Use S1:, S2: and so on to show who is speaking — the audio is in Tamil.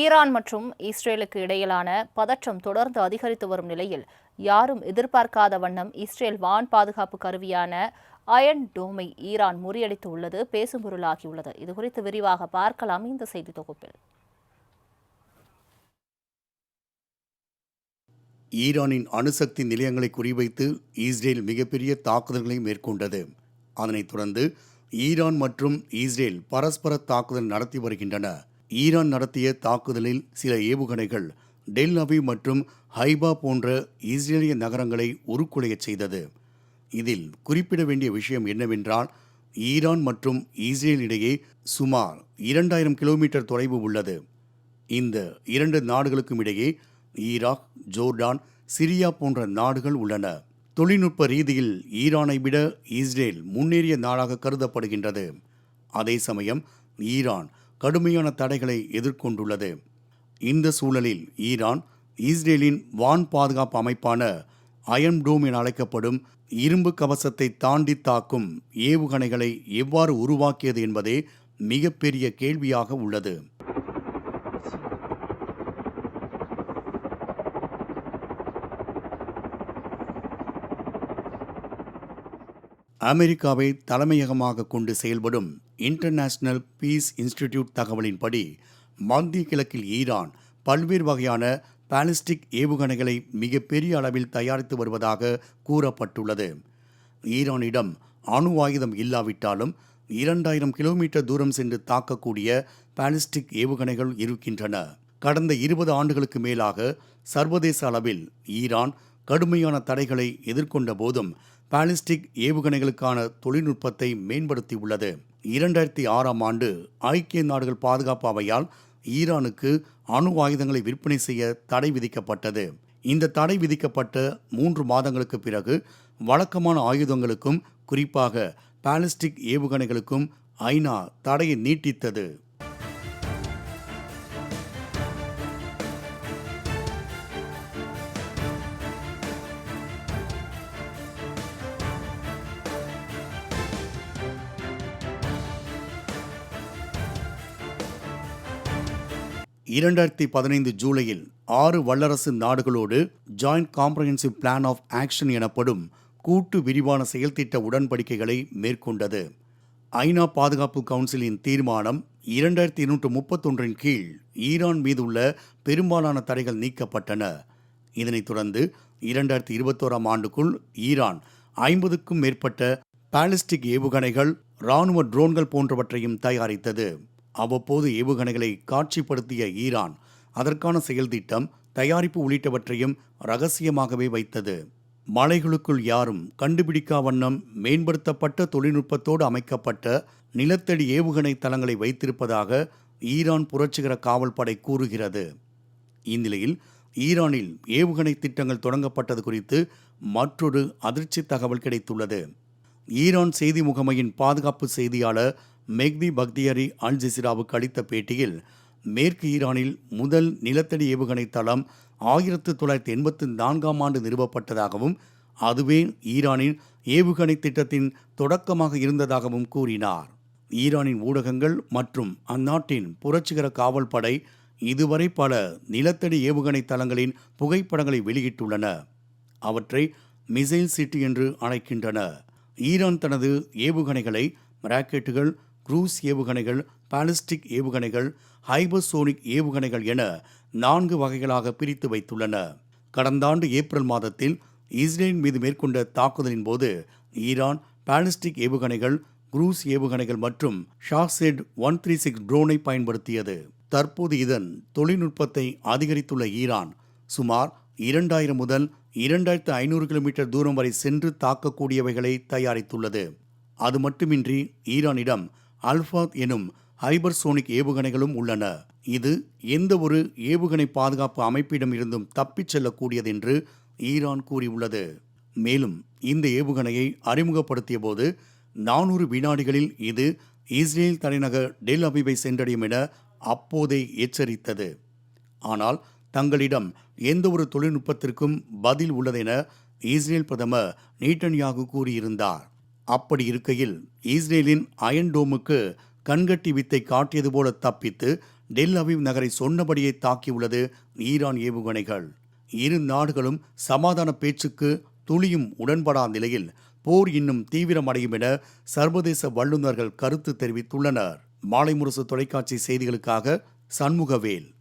S1: ஈரான் மற்றும் இஸ்ரேலுக்கு இடையிலான பதற்றம் தொடர்ந்து அதிகரித்து வரும் நிலையில் யாரும் எதிர்பார்க்காத வண்ணம் இஸ்ரேல் வான் பாதுகாப்பு கருவியான அயன் டோமை ஈரான் முறியடித்து உள்ளது பேசும் பொருளாகியுள்ளது. இதுகுறித்து விரிவாக பார்க்கலாம் இந்த செய்தி தொகுப்பில்.
S2: ஈரானின் அணுசக்தி நிலையங்களை குறிவைத்து இஸ்ரேல் மிகப்பெரிய தாக்குதல்களை மேற்கொண்டது. அதனைத் தொடர்ந்து ஈரான் மற்றும் இஸ்ரேல் பரஸ்பர தாக்குதல் நடத்தி வருகின்றன. ஈரான் நடத்திய தாக்குதலில் சில ஏவுகணைகள் டெல் அவி மற்றும் ஹைபா போன்ற இஸ்ரேலிய நகரங்களை உருக்குலையச் செய்தது. இதில் குறிப்பிட வேண்டிய விஷயம் என்னவென்றால் ஈரான் மற்றும் இஸ்ரேல் இடையே சுமார் இரண்டாயிரம் கிலோமீட்டர் தொலைவு உள்ளது. இந்த இரண்டு நாடுகளுக்கும் இடையே ஈராக் ஜோர்டான் சிரியா போன்ற நாடுகள் உள்ளன. தொழில்நுட்ப ரீதியில் ஈரானை விட இஸ்ரேல் முன்னேறிய நாடாக கருதப்படுகின்றது. அதே சமயம் ஈரான் கடுமையான தடைகளை எதிர்கொண்டுள்ளது. இந்த சூழலில் ஈரான் இஸ்ரேலின் வான் பாதுகாப்பு அமைப்பான அயன் டோம் என அழைக்கப்படும் இரும்பு கவசத்தை தாண்டி தாக்கும் ஏவுகணைகளை எவ்வாறு உருவாக்கியது என்பதே மிகப்பெரிய கேள்வியாக உள்ளது. அமெரிக்காவை தலைமையகமாக கொண்டு செயல்படும் இன்டர்நேஷனல் பீஸ் இன்ஸ்டிடியூட் தகவலின்படி மத்திய கிழக்கில் ஈரான் பல்வேறு வகையான பாலிஸ்டிக் ஏவுகணைகளை மிகப்பெரிய அளவில் தயாரித்து வருவதாக கூறப்பட்டுள்ளது. ஈரானிடம் அணு ஆயுதம் இல்லாவிட்டாலும் இரண்டாயிரம் கிலோமீட்டர் தூரம் சென்று தாக்கக்கூடிய பாலிஸ்டிக் ஏவுகணைகள் இருக்கின்றன. கடந்த இருபது ஆண்டுகளுக்கு மேலாக சர்வதேச அளவில் ஈரான் கடுமையான தடைகளை எதிர்கொண்ட போதும் பாலிஸ்டிக் ஏவுகணைகளுக்கான தொழில்நுட்பத்தை மேம்படுத்தியுள்ளது. இரண்டாயிரத்தி ஆறாம் ஆண்டு ஐக்கிய நாடுகள் பாதுகாப்பு அவையால் ஈரானுக்கு அணு ஆயுதங்களை விற்பனை செய்ய தடை விதிக்கப்பட்டது. இந்த தடை விதிக்கப்பட்ட மூன்று மாதங்களுக்கு பிறகு வழக்கமான ஆயுதங்களுக்கும் குறிப்பாக பாலிஸ்டிக் ஏவுகணைகளுக்கும் ஐநா தடையை நீட்டித்தது. இரண்டாயிரத்தி பதினைந்து ஜூலையில் ஆறு வல்லரசு நாடுகளோடு joint comprehensive plan of action எனப்படும் கூட்டு விரிவான செயல்திட்ட உடன்படிக்கைகளை மேற்கொண்டது. ஐநா பாதுகாப்பு கவுன்சிலின் தீர்மானம் இரண்டாயிரத்தி இருநூற்று முப்பத்தொன்றின் கீழ் ஈரான் மீதுள்ள பெரும்பாலான தடைகள் நீக்கப்பட்டன. இதனைத் தொடர்ந்து இரண்டாயிரத்தி இருபத்தோராம் ஆண்டுக்குள் ஈரான் ஐம்பதுக்கும் மேற்பட்ட பாலிஸ்டிக் ஏவுகணைகள் இராணுவ ட்ரோன்கள் போன்றவற்றையும் தயாரித்தது. அவ்வப்போது ஏவுகணைகளை காட்சிப்படுத்திய ஈரான் அதற்கான செயல்திட்டம் தயாரிப்பு உள்ளிட்டவற்றையும் ரகசியமாகவே வைத்தது. மலைகளுக்குள் யாரும் கண்டுபிடிக்கா வண்ணம் மேம்படுத்தப்பட்ட தொழில்நுட்பத்தோடு அமைக்கப்பட்ட நிலத்தடி ஏவுகணை தளங்களை வைத்திருப்பதாக ஈரான் புரட்சிகர காவல்படை கூறுகிறது. இந்நிலையில் ஈரானில் ஏவுகணை திட்டங்கள் தொடங்கப்பட்டது குறித்து மற்றொரு அதிர்ச்சி தகவல் கிடைத்துள்ளது. ஈரான் செய்தி முகமையின் பாதுகாப்பு செய்தியாளர் மெக்தி பக்தியரி அல் ஜசிராவுக்கு அளித்த பேட்டியில் மேற்கு ஈரானில் முதல் நிலத்தடி ஏவுகணை தளம் ஆயிரத்து தொள்ளாயிரத்தி எண்பத்தி நான்காம் ஆண்டு நிறுவப்பட்டதாகவும் அதுவே ஈரானின் ஏவுகணை திட்டத்தின் தொடக்கமாக இருந்ததாகவும் கூறினார். ஈரானின் ஊடகங்கள் மற்றும் அந்நாட்டின் புரட்சிகர காவல்படை இதுவரை பல நிலத்தடி ஏவுகணை தளங்களின் புகைப்படங்களை வெளியிட்டுள்ளன. அவற்றை மிசைல் சிட்டி என்று அழைக்கின்றன. ஈரான் தனது ஏவுகணைகளை ராக்கெட்டுகள் குரூஸ் ஏவுகணைகள் பாலிஸ்டிக் ஏவுகணைகள் ஹைபர்சோனிக் ஏவுகணைகள் என நான்கு வகைகளாக பிரித்து வைத்துள்ளன. கடந்த ஆண்டு ஏப்ரல் மாதத்தில் இஸ்ரேல் மீது மேற்கொண்ட தாக்குதலின் போது ஈரான் பாலிஸ்டிக் ஏவுகணைகள் குரூஸ் ஏவுகணைகள் மற்றும் ஷாக்செட் ஒன் த்ரீ சிக்ஸ் ட்ரோனை பயன்படுத்தியது. தற்போது இதன் தொழில்நுட்பத்தை அதிகரித்துள்ள ஈரான் சுமார் இரண்டாயிரம் முதல் இரண்டாயிரத்து ஐநூறு கிலோமீட்டர் தூரம் வரை சென்று தாக்கக்கூடியவைகளை தயாரித்துள்ளது. அது மட்டுமின்றி ஈரானிடம் அல்ஃபாத் எனும் ஹைபர்சோனிக் ஏவுகணைகளும் உள்ளன. இது எந்த ஒரு ஏவுகணை பாதுகாப்பு அமைப்பிடம் இருந்தும் தப்பிச் செல்லக்கூடியது என்று ஈரான் கூறியுள்ளது. மேலும் இந்த ஏவுகணையை அறிமுகப்படுத்திய போது நானூறு வினாடிகளில் இது இஸ்ரேல் தலைநகர் டெல் அபிவை சென்றடையும் என அப்போதே எச்சரித்தது. ஆனால் தங்களிடம் எந்த ஒரு தொழில்நுட்பத்திற்கும் பதில் உள்ளதென இஸ்ரேல் பிரதமர் நீட்டன்யாகு கூறியிருந்தார். அப்படி இருக்கையில் இஸ்ரேலின் அயன் டோமுக்கு கண்கட்டி வித்தை காட்டியது போல தப்பித்து டெல் அவிவ் நகரை சொன்னபடியே தாக்கியுள்ளது ஈரான் ஏவுகணைகள். இரு நாடுகளும் சமாதான பேச்சுக்கு துளியும் உடன்படா நிலையில் போர் இன்னும் தீவிரமடையும் என சர்வதேச வல்லுநர்கள் கருத்து தெரிவித்துள்ளனர். மாலை முரசு தொலைக்காட்சி செய்திகளுக்காக சண்முகவேல்.